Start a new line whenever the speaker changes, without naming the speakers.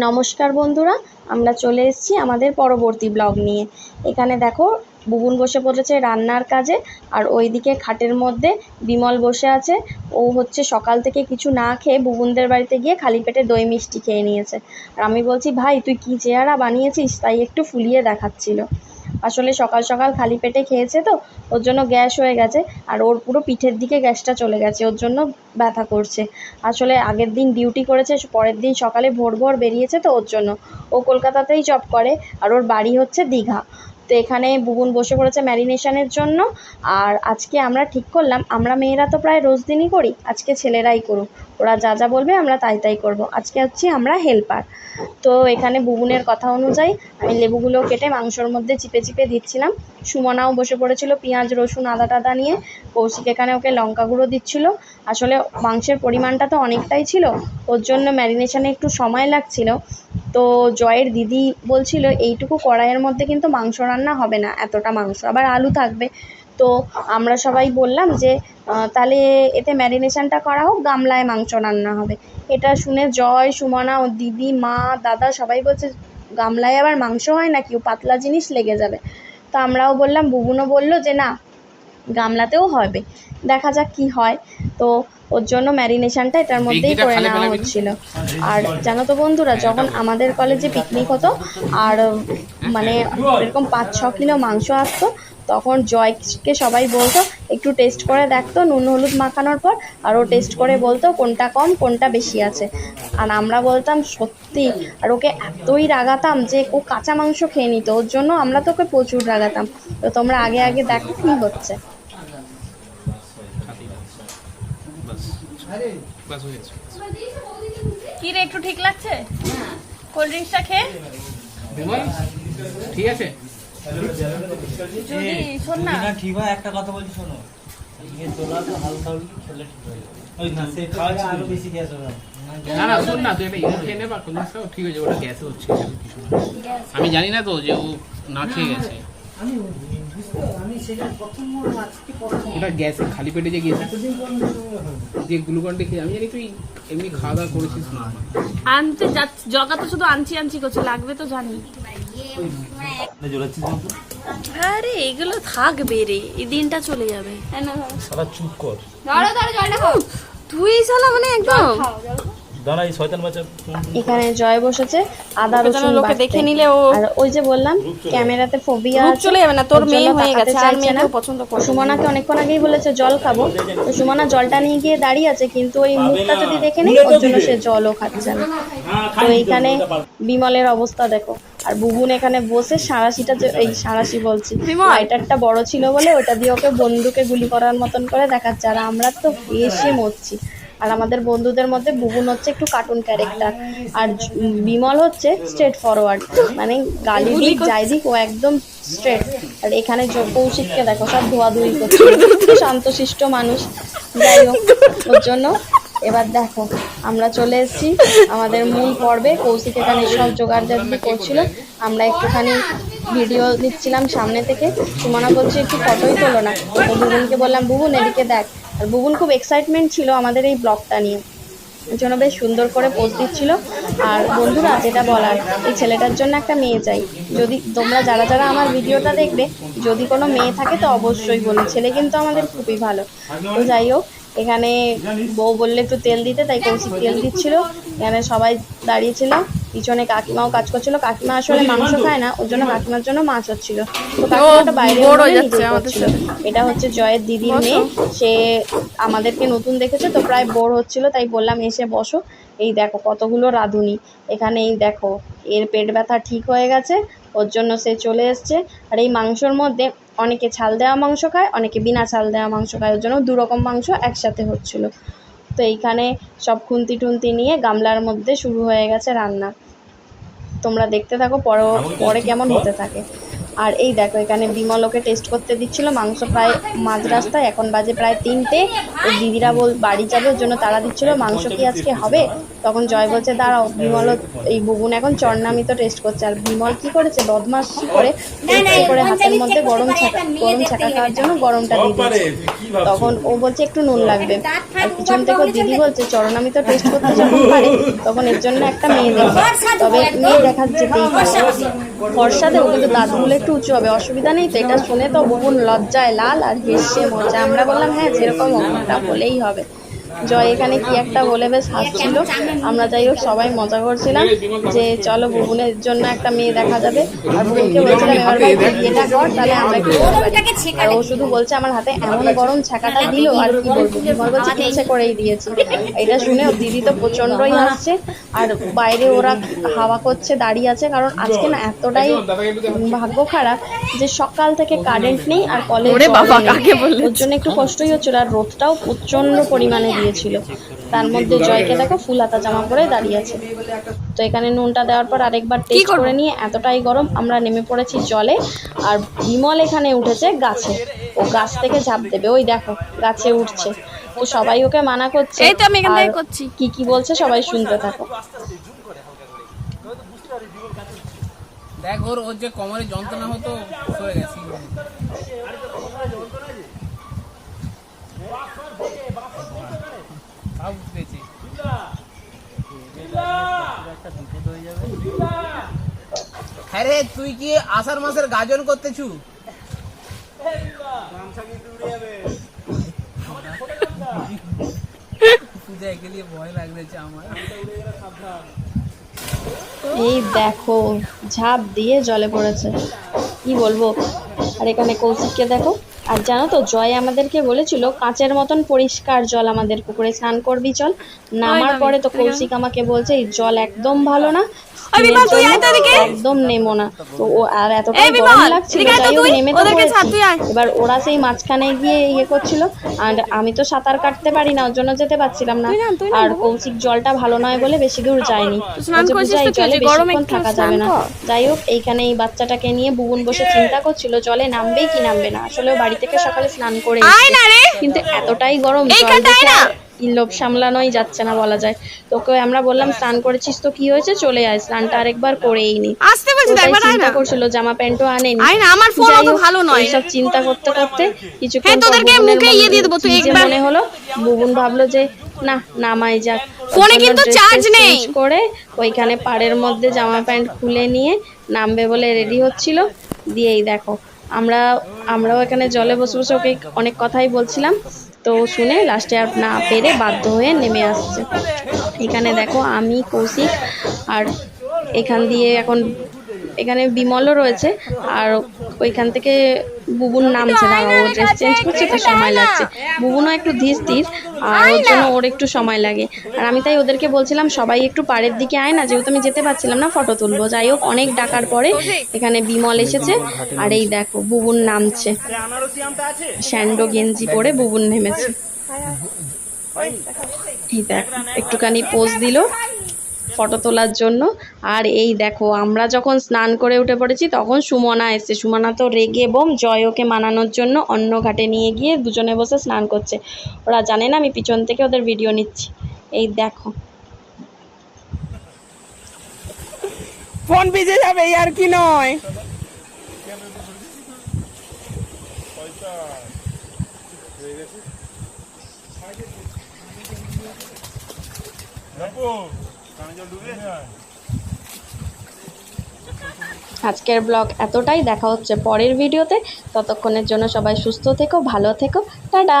নমস্কার বন্ধুরা, আমরা চলে এসেছি আমাদের পরবর্তী ব্লগ নিয়ে। এখানে দেখো, বুবুন বসে পড়েছে রান্নার কাজে, আর ওইদিকে খাটের মধ্যে বিমল বসে আছে। ও হচ্ছে সকাল থেকে কিছু না খেয়ে বুবুনদের বাড়িতে গিয়ে খালি পেটে দই মিষ্টি খেয়ে নিয়েছে। আর আমি বলছি, ভাই, তুই কী চেহারা বানিয়েছিস? তাই একটু ফুলিয়ে দেখাচ্ছিল। আসলে সকাল সকাল খালি পেটে খেয়েছে তো, ওর জন্য গ্যাস হয়ে গেছে, আর ওর পুরো পিঠের দিকে গ্যাসটা চলে গেছে, ওর জন্য ব্যথা করছে। আসলে আগের দিন ডিউটি করেছে, পরের দিন সকালে ভোর ভোর বেরিয়েছে তো ওর জন্য। ও কলকাতাতেই জব করে, আর ওর বাড়ি হচ্ছে দীঘা। তো এখানে বুবুন বসে পড়েছে ম্যারিনেশনের জন্য, আর আজকে আমরা ঠিক করলাম, আমরা মেয়েরা তো প্রায় রোজ দিনই করি, আজকে ছেলেরাই করুক। ওরা যা যা বলবে আমরা তাই তাই করব। আজকে হচ্ছি আমরা হেল্পার। তো এখানে বুবুনের কথা অনুযায়ী আমি লেবুগুলো কেটে মাংসর মধ্যে চিপে চিপে দিচ্ছিলাম। সুমনাও বসে পড়েছিল পেঁয়াজ, রসুন, আদা টাদা নিয়ে। কৌশিক এখানে ওকে লঙ্কা গুঁড়ো দিচ্ছিল। আসলে মাংসের পরিমাণটা তো অনেকটাই ছিল, ওর জন্য ম্যারিনেশনে একটু সময় লাগছিল। তো জয়ের দিদি বলছিল, এইটুকু কড়াইয়ের মধ্যে কিন্তু মাংস রান্না হবে না, এতটা মাংস। আবার আলু থাকবে। তো আমরা সবাই বললাম যে তাহলে এতে ম্যারিনেশনটা করা হোক গামলায় মাংস রান্না হবে। এটা শুনে জয় সুমনা ও দিদি মা দাদা সবাই বলছে গামলায় আবার মাংস হয় নাকি? ও পাতলা জিনিস লেগে যাবে। তো আমরাও বললাম বুবুনও বলল যে না গামলাতেও হবে। দেখা যাক কি হয়। তো ওর জন্য ম্যারিনেশনটা এটার মধ্যেই করে নেওয়া হচ্ছিল। আর জানো তো বন্ধুরা যখন আমাদের কলেজে পিকনিক হতো আর মানে এরকম পাঁচ ছ কিলো মাংস আসতো তখন জয়কে সবাই বলতো একটু টেস্ট করে দেখতো নুন হলুদ মাখানোর পর আর ও টেস্ট করে বলতো কোনটা কম কোনটা বেশি আছে। আর আমরা বলতাম সত্যি আর ওকে এতই রাগাতাম যে ও কাঁচা মাংস খেয়ে নিত ওর জন্য আমরা তো ওকে প্রচুর রাগাতাম। তো তোমরা আগে আগে দেখো কী হচ্ছে।
হয়ে
কি রে একটু ঠিক লাগছে? কোল্ড ড্রিঙ্কসটা খেয়ে?
ঠিক আছে।
যদি শোন না।
না ঠিক একটা কথা বলছি শোনো। তোলা তো হালকা হলে খেলে ঠিক হয়ে যাবে? ওই না সে খাওয়া আরও বেশি গ্যাস হবে।
না না শোন না তুই একটা খেয়ে নে কোনো খাও ঠিক আছে ওটা গ্যাসে হচ্ছে কিছু আমি জানি না তো যে ও না খেয়ে গেছে।
আমি বুঝতে আমি সেটা প্রথম আজকে প্রথম।
ওটা গ্যাসে খালি পেটে যে গিয়েছে। যে গ্লুকনটি খেয়ে আমি জানি তুই এমনি খাওয়া দাওয়া করেছিস না।
আনতে যাচ্ছি জগা তো শুধু আনছি আনছি করছে লাগবে তো জানি। আরে এগুলো থাকবে রে এই দিনটা চলে যাবে।
সারা চুপ কর।
তুই শালা মানে একদম।
দাঁড়া এই শয়তান বাচ্চা।
এখানে জয় বসেছে আদা রসুন
লোকে দেখে নিলে ও
আর ওই যে বললাম ক্যামেরাতে ফোবিয়া
রূপ চলে যাবে না, তোর মেয়ে হয়ে গেছে, আর মেয়েকেও
না।
পছন্দ করে
সুমনাকে অনেকক্ষণ আগেই বলেছে জল খাব। তো সুমনা জলটা নিয়ে গিয়ে দাঁড়িয়ে আছে কিন্তু ওই মুখটা যদি দেখে নেই ওর জন্য সে জলও খাচ্ছে না। তো এইখানে বিমলের অবস্থা দেখো। আর বুবুন এখানে বসে সাঁড়াশিটা যে- এই সাঁড়াশি বলছি। লাইটারটা বড় ছিল বলে ওটা দিয়ে ওকে বন্দুকে গুলি করার মতন করে দেখাচ্ছে আর আমরা তো এসে মরছি। আর আমাদের বন্ধুদের মধ্যে বুবুন হচ্ছে একটু কার্টুন ক্যারেক্টার আর বিমল হচ্ছে স্ট্রেট ফরওয়ার্ড মানে গালি দিক যাই দিক ও একদম স্ট্রেট আর এখানে কৌশিককে দেখো সব ধোয়াধুয়ি করছে। শান্তশিষ্ট মানুষ। যাই হোক ওর জন্য এবার দেখো আমরা চলে এসেছি আমাদের মূল পর্বে। কৌশিক এখানে সব জোগাড় জাতি করছিল। আমরা একটুখানি ভিডিও নিচ্ছিলাম সামনে থেকে। সুমনা বলছে একটু ফটোই তোলো না। তো বুবুনকে বললাম বুবুন এদিকে দেখ। আর বুবুন খুব এক্সাইটমেন্ট ছিল আমাদের এই ব্লগটা নিয়ে। জন্য বেশ সুন্দর করে পোস্ট দিচ্ছিল। আর বন্ধুরা, যেটা বলার, এই ছেলেটার জন্য একটা মেয়ে চাই। যদি তোমরা যারা যারা আমার ভিডিওটা দেখবে, যদি কোনো মেয়ে থাকে তো অবশ্যই বলো, ছেলে কিন্তু আমাদের খুবই ভালো। তো যাই হোক, এখানে বউ বললে একটু তেল দিতে, তাই কৌশিক তেল দিচ্ছিল। এখানে সবাই দাঁড়িয়েছিল পিছনে কাকিমাও কাজ করছিল। কাকিমা আসলে মাংস খায় না ওর জন্য কাকিমার জন্য মাছ হচ্ছিল। তো কাকিমাটা বাইরে
হয়ে
করছিল। এটা হচ্ছে জয়ের দিদির মেয়ে। সে আমাদেরকে নতুন দেখেছে তো প্রায় বোর হচ্ছিল তাই বললাম এসে বসো। এই দেখো কতগুলো রাঁধুনি। এখানে এই দেখো এর পেট ব্যথা ঠিক হয়ে গেছে ওর জন্য সে চলে এসছে। আর এই মাংসর মধ্যে অনেকে ছাল দেওয়া মাংস খায় অনেকে বিনা ছাল দেওয়া মাংস খায় ওর জন্য দু রকম মাংস একসাথে হচ্ছিল। তো এইখানে সব খুন্তি টুন্তি নিয়ে গামলার মধ্যে শুরু হয়ে গেছে রান্না। তোমরা দেখতে থাকো পরে পরে কেমন হতে থাকে। আর এই দেখো এখানে বিমলকে টেস্ট করতে দিচ্ছিল মাংস প্রায় মাঝ রাস্তায় এখন বাজে প্রায় তিনটে। ওর দিদিরা বল বাড়ি যাবে ওর জন্য তারা দিচ্ছিল মাংস কি আজকে হবে? তখন জয় বলছে দাঁড়াও বিমল এই বুগুন এখন চরনামিত টেস্ট করছে। আর বিমল কি করেছে বদমাশি করে করে হাতের মধ্যে গরম ছাকা গরম ছাকা খাওয়ার জন্য গরমটা দিয়ে দিয়েছে। তখন ও বলছে একটু নুন লাগবে। আর পিছন থেকে দিদি বলছে চরনামিত টেস্ট করতে যখন পারে তখন এর জন্য একটা মেয়ে দেখবে। তবে মেয়ে দেখা যেতেই পারে ফর্সাতে ও কিন্তু দাঁতগুলো একটু উঁচু হবে, অসুবিধা নেই তো, এটা শুনে তো বহুন লজ্জায় লাল আর হেসে মজা। আমরা বললাম হ্যাঁ যেরকম অমনটা বলেই হবে। জয় এখানে কি একটা বলে বেশ হাসছিল। আমরা যাই হোক সবাই মজা করছিলাম যে চলো বুবুনের জন্য একটা মেয়ে দেখা যাবে। আর বুবুনকে বলছিলাম এবার ভাই তুই বিয়েটা কর তাহলে আমরা একটু আর ও শুধু বলছে আমার হাতে এমন গরম ছাকাটা দিল আর কি বলব? বিমল বলছে ইচ্ছে করেই দিয়েছি। এটা শুনে ওর দিদি তো প্রচন্ডই হাসছে। আর বাইরে ওরা হাওয়া করছে দাঁড়িয়ে আছে কারণ আজকে না এতটাই ভাগ্য খারাপ যে সকাল থেকে কারেন্ট নেই আর কলেজ
ওরে
জন্য একটু কষ্টই হচ্ছিল আর রোদটাও প্রচণ্ড পরিমাণে দিয়েছিল তার মধ্যে জয়কে দেখো ফুল হাতা জামা পরে দাঁড়িয়ে আছে। তো এখানে নুনটা দেওয়ার পর আরেকবার টেস্ট করে নিয়ে এতটাই গরম আমরা নেমে পড়েছি জলে আর বিমল এখানে উঠেছে গাছে। ও গাছ থেকে ঝাঁপ দেবে ওই দেখো গাছে উঠছে। তো সবাই ওকে মানা করছে
এই তো আমি এখান থেকে করছি।
কি কি বলছে সবাই শুনতে থাকো।
দেখ ওর ওর যে কোমরে যন্ত্রণা হতো সরে গেছে। হ্যাঁ রে তুই কি আষাঢ় মাসের গাজন করতেছু?
এই দেখো, ঝাঁপ দিয়ে জলে পড়েছে। কি বলব? আর এখানে কৌশিককে দেখো। আর জানো তো জয় আমাদেরকে বলেছিল কাঁচের মতন পরিষ্কার জল আমাদের পুকুরে স্নান করবি চল। নামার পরে তো কৌশিক আমাকে বলছে এই জল একদম ভালো না। একদম নেমো না। তো আর এতটাই গরম লাগছিল যাই হোক নেমে তো পড়েছি। এবার ওরা সেই মাঝখানে গিয়ে ইয়ে করছিল আর আমি তো সাঁতার কাটতে পারি না ওর জন্য যেতে পারছিলাম না। আর কৌশিক জলটা ভালো নয় বলে বেশি দূর যায়নি। জলে বেশিক্ষণ থাকা যাবে না। যাই হোক এইখানে এই বাচ্চাটাকে নিয়ে বুবুন বসে চিন্তা করছিল জলে নামবেই কি নামবে না আসলে ও বাড়ি থেকে সকালে স্নান করে কিন্তু এতটাই গরম লোভ সামলানোই যাচ্ছে না বলা যায়। তোকে আমরা বললাম স্নান করেছিস তো কি হয়েছে? চলে আয় স্নানটা আরেকবার করেই নি।
আসতে বলছি একবার আয় না!
করছিল জামা প্যান্টও আনেনি।
আয় না আমার ফোন অত ভালো নয়।
এইসব চিন্তা করতে করতে কিছুক্ষণ
হ্যাঁ, তোদেরকে মুখে
মনে
ইয়ে দিয়ে দেবো, তুই একবার-
মনে হলো বুবুন ভাবলো যে না নামাই যাক।
ফোনে কিন্তু
টেস
নেই।
করে ওইখানে পাড়ের মধ্যে জামা প্যান্ট খুলে নিয়ে নামবে বলে রেডি হচ্ছিল। দিয়েই দেখো আমরা, আমরাও এখানে জলে বসে বসে ওকে অনেক কথাই বলছিলাম। তো শুনে লাস্টে আর না পেরে বাধ্য হয়ে নেমে আসছে। এখানে দেখো আমি, কৌশিক আর এখান দিয়ে এখন, এখানে বিমলও রয়েছে। আর ওইখান থেকে বুবুন নামছে না ও ড্রেস চেঞ্জ করছে তো সময় লাগছে। বুবুনও একটু ধীর স্থির আর ওর জন্য ওর একটু সময় লাগে। আর আমি তাই ওদেরকে বলছিলাম সবাই একটু পাড়ের দিকে আয় না যেহেতু আমি যেতে পারছিলাম না ফটো তুলবো। যাই হোক অনেক ডাকার পরে এখানে বিমল এসেছে। আর এই দেখো বুবুন নামছে। স্যান্ডো গেঞ্জি পরে বুবুন নেমেছে। এই দেখো একটুখানি পোজ দিল। ফটো তোলার জন্য। আর এই দেখো আমরা যখন স্নান করে উঠে পড়েছি তখন সুমনা এসছে। সুমনা তো রেগে বোম জয় ওকে মানানোর জন্য অন্য ঘাটে নিয়ে গিয়ে দুজনে বসে স্নান করছে। ওরা জানে না আমি পিছন থেকে ওদের ভিডিও নিচ্ছি। এই দেখো।
ফোন ভিজে যাবে আর কি নয়।
আজকের ব্লগ এতটাই। দেখা হচ্ছে পরের ভিডিওতে। ততক্ষণের জন্য সবাই সুস্থ থেকো, ভালো থেকো। টাটা!